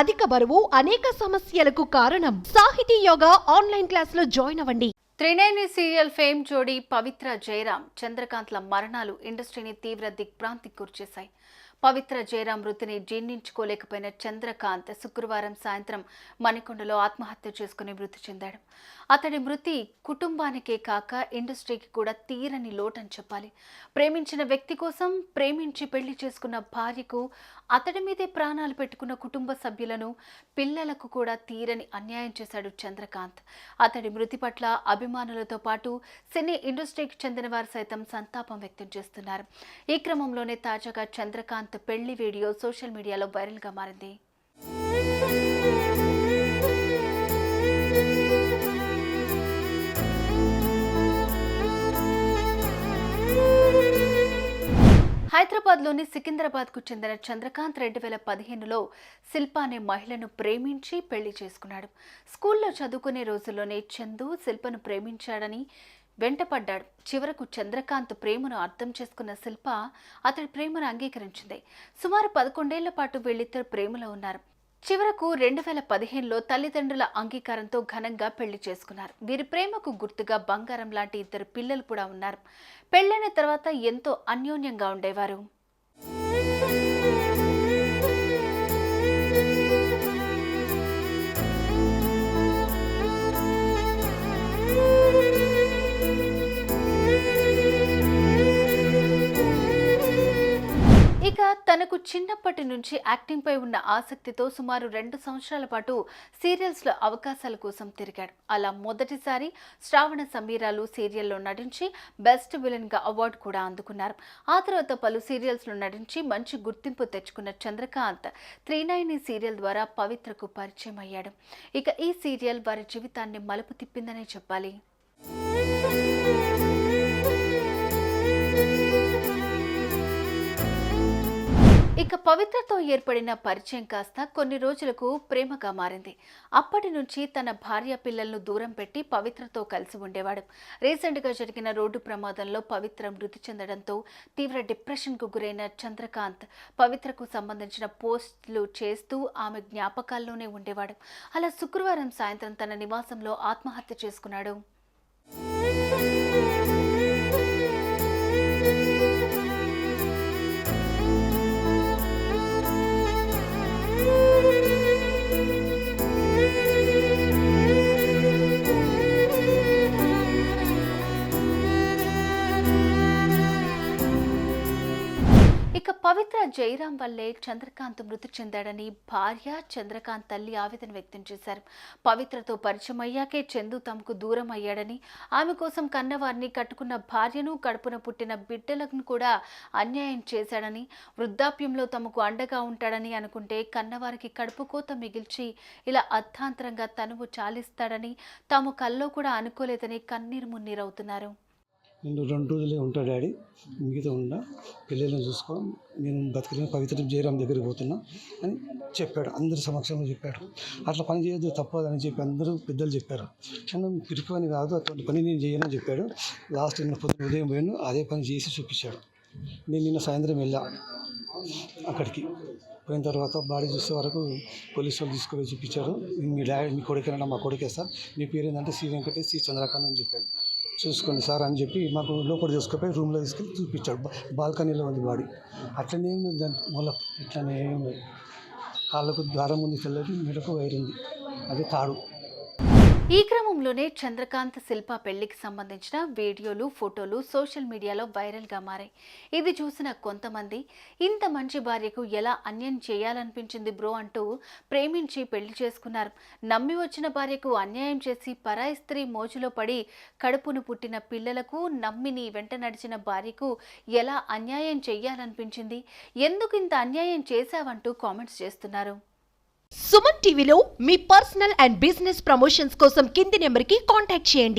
అధిక బరువు అనేక సమస్యలకు కారణం. సాహితీ యోగా ఆన్లైన్ క్లాస్లో జాయిన్ అవ్వండి. త్రినేని సీరియల్ ఫేమ్ జోడీ పవిత్ర జయరాం చంద్రకాంత్ల మరణాలు ఇండస్ట్రీని తీవ్ర దిగ్భ్రాంతికి గురిచేశాయి. పవిత్ర జయరాం మృతిని జీర్ణించుకోలేకపోయిన చంద్రకాంత్ శుక్రవారం సాయంత్రం మణికొండలో ఆత్మహత్య చేసుకుని మృతి చెందాడు. అతడి మృతి కుటుంబానికే కాక ఇండస్ట్రీకి కూడా తీరని లోటని చెప్పాలి. ప్రేమించిన వ్యక్తి కోసం ప్రేమించి పెళ్ళి చేసుకున్న భార్యకు అతడి మీదే ప్రాణాలు పెట్టుకున్న కుటుంబ సభ్యులను పిల్లలకు కూడా తీరని అన్యాయం చేశాడు చంద్రకాంత్. అతడి మృతి పట్ల అభిమానులతో పాటు సినీ ఇండస్ట్రీకి చెందిన వారు సైతం సంతాపం వ్యక్తం చేస్తున్నారు. ఈ క్రమంలోనే తాజాగా చంద్రకాంత్ పెళ్ళి వీడియో సోషల్ మీడియాలో వైరల్గా మారింది. హైదరాబాద్లోని సికింద్రాబాద్కు చెందిన చంద్రకాంత్ రెండు వేల పదిహేనులో శిల్ప అనే మహిళను ప్రేమించి పెళ్ళి చేసుకున్నాడు. స్కూల్లో చదువుకునే రోజుల్లోనే చందు శిల్పను ప్రేమించాడని వెంటపడ్డాడు. చివరకు చంద్రకాంత్ ప్రేమను అర్థం చేసుకున్న శిల్ప అతడి ప్రేమను అంగీకరించింది. సుమారు పదకొండేళ్ళ పాటు వీళ్ళిద్దరు ప్రేమలో ఉన్నారు. చివరకు రెండు వేల పదిహేనులో తల్లిదండ్రుల అంగీకారంతో ఘనంగా పెళ్ళి చేసుకున్నారు. వీరి ప్రేమకు గుర్తుగా బంగారం లాంటి ఇద్దరు పిల్లలు కూడా ఉన్నారు. పెళ్ళైన తర్వాత ఎంతో అన్యోన్యంగా ఉండేవారు. తనకు చిన్నప్పటి నుంచి యాక్టింగ్ పై ఉన్న ఆసక్తితో సుమారు రెండు సంవత్సరాల పాటు సీరియల్స్లో అవకాశాల కోసం తిరిగాడు. అలా మొదటిసారి శ్రావణ సమీరాలు సీరియల్లో నటించి బెస్ట్ విలన్గా అవార్డు కూడా అందుకున్నారు. ఆ తర్వాత పలు సీరియల్స్లో నటించి మంచి గుర్తింపు తెచ్చుకున్న చంద్రకాంత్ త్రీనైని సీరియల్ ద్వారా పవిత్రకు పరిచయం అయ్యాడు. ఇక ఈ సీరియల్ వారి జీవితాన్ని మలుపు తిప్పిందనే చెప్పాలి. ఇక పవిత్రతో ఏర్పడిన పరిచయం కాస్త కొన్ని రోజులకు ప్రేమగా మారింది. అప్పటి నుంచి తన భార్య పిల్లలను దూరం పెట్టి పవిత్రతో కలిసి ఉండేవాడు. రీసెంట్గా జరిగిన రోడ్డు ప్రమాదంలో పవిత్ర మృతి చెందడంతో తీవ్ర డిప్రెషన్కు గురైన చంద్రకాంత్ పవిత్రకు సంబంధించిన పోస్టులు చేస్తూ ఆమె జ్ఞాపకాల్లోనే ఉండేవాడు. అలా శుక్రవారం సాయంత్రం తన నివాసంలో ఆత్మహత్య చేసుకున్నాడు. ఇక పవిత్ర జయరాం వల్లే చంద్రకాంత్ మృతి చెందాడని భార్య చంద్రకాంత్ తల్లి ఆవేదన వ్యక్తం చేశారు. పవిత్రతో పరిచయం అయ్యాకే చందు తమకు దూరం అయ్యాడని ఆమె కోసం కన్నవారిని కట్టుకున్న భార్యను కడుపున పుట్టిన బిడ్డలను కూడా అన్యాయం చేశాడని వృద్ధాప్యంలో తమకు అండగా ఉంటాడని అనుకుంటే కన్నవారికి కడుపు కోత మిగిల్చి ఇలా అర్థాంతరంగా తనువు చాలిస్తాడని తాము కల్లో కూడా అనుకోలేదని కన్నీరు మున్నీరవుతున్నారు. నేను రెండు రోజులే ఉంటా డాడీ. మిగతా ఉన్నా పిల్లలను చూసుకో నేను బతికిన పవిత్ర జయరాం దగ్గరికి పోతున్నా అని చెప్పాడు. అందరి సమక్షంలో చెప్పాడు. అట్లా పని చేయొద్దు తప్పదని చెప్పి అందరూ పెద్దలు చెప్పారు. కానీ పిరికి పని కాదు అటువంటి పని నేను చేయనని చెప్పాడు. లాస్ట్ నిన్న పొద్దున ఉదయం పోయాను అదే పని చేసి చూపించాడు. నేను నిన్న సాయంత్రం వెళ్ళా అక్కడికి. పోయిన తర్వాత బాడీ చూసే వరకు పోలీసు వాళ్ళు తీసుకుపోయి చూపించారు. మీ డాడీ మీ కొడుకేనా? మా కొడుకే సార్. మీ పేరు ఏంటంటే శ్రీ వెంకటేష్ శ్రీ చంద్రకాంత్ అని చెప్పాను చూసుకోండి సార్ అని చెప్పి మాకు లోపల తీసుకుపోయి రూమ్లో తీసుకెళ్ళి చూపించాడు. బాల్కనీలో ఉంది బాడీ. అట్లనే ఉంది దాని మూల ఇట్లనే కాళ్ళకు ద్వారం ఉంది తెల్లది మెడకు వైరింది అది అదే తాడు. ఈ క్రమంలోనే చంద్రకాంత్ శిల్ప పెళ్ళికి సంబంధించిన వీడియోలు ఫోటోలు సోషల్ మీడియాలో వైరల్గా మారాయి. ఇది చూసిన కొంతమంది ఇంత మంచి భార్యకు ఎలా అన్యాయం చేయాలనిపించింది బ్రో? అంటూ ప్రేమించి పెళ్ళి చేసుకున్నారు. నమ్మి వచ్చిన భార్యకు అన్యాయం చేసి పరాయి స్త్రీ మోజులో పడి కడుపును పుట్టిన పిల్లలకు నమ్మిని వెంట నడిచిన భార్యకు ఎలా అన్యాయం చేయాలనిపించింది? ఎందుకు ఇంత అన్యాయం చేశావంటూ కామెంట్స్ చేస్తున్నారు. సుమన్ టీవీలో మీ పర్సనల్ అండ్ బిజినెస్ ప్రమోషన్స్ కోసం కింది నెంబర్కి కాంటాక్ట్ చేయండి